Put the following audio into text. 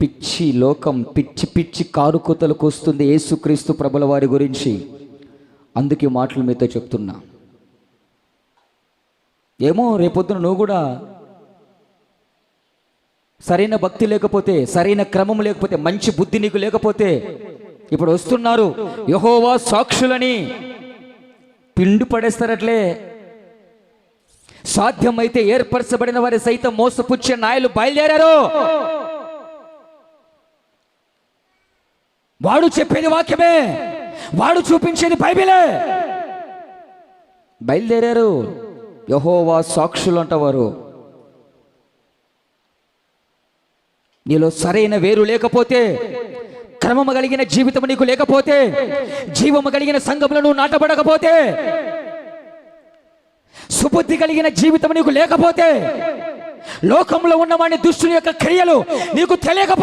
పిచ్చి లోకం పిచ్చి పిచ్చి కారుకోతలకు వస్తుంది యేసుక్రీస్తు ప్రభుల వారి గురించి. అందుకే మాటలు మీతో చెప్తున్నా. ఏమో రేపొద్దున నువ్వు కూడా సరైన భక్తి లేకపోతే సరైన క్రమం లేకపోతే మంచి బుద్ధి నీకు లేకపోతే ఇప్పుడు వస్తున్నారు యహోవా సాక్షులని. పిండి పడేస్తారట్లే. సాధ్యమైతే ఏర్పరచబడిన వారి సైతం మోసపుచ్చే నాయలు బయలుదేరారు. వాడు చెప్పేది వాక్యమే. వాడు చూపించేది బైబిలే. బయలుదేరారు. యహోవా సాక్షులు అంటవారు. నీలో సరైన వేరు లేకపోతే క్రమము కలిగిన జీవితం నీకు లేకపోతే జీవము కలిగిన సంఘంలో నువ్వు నాటబడకపోతే సుబుద్ధి కలిగిన జీవితం నీకు లేకపోతే లోకంలో ఉన్నవాడిని దుష్టుని యొక్క క్రియలు నీకు తెలియకపోతే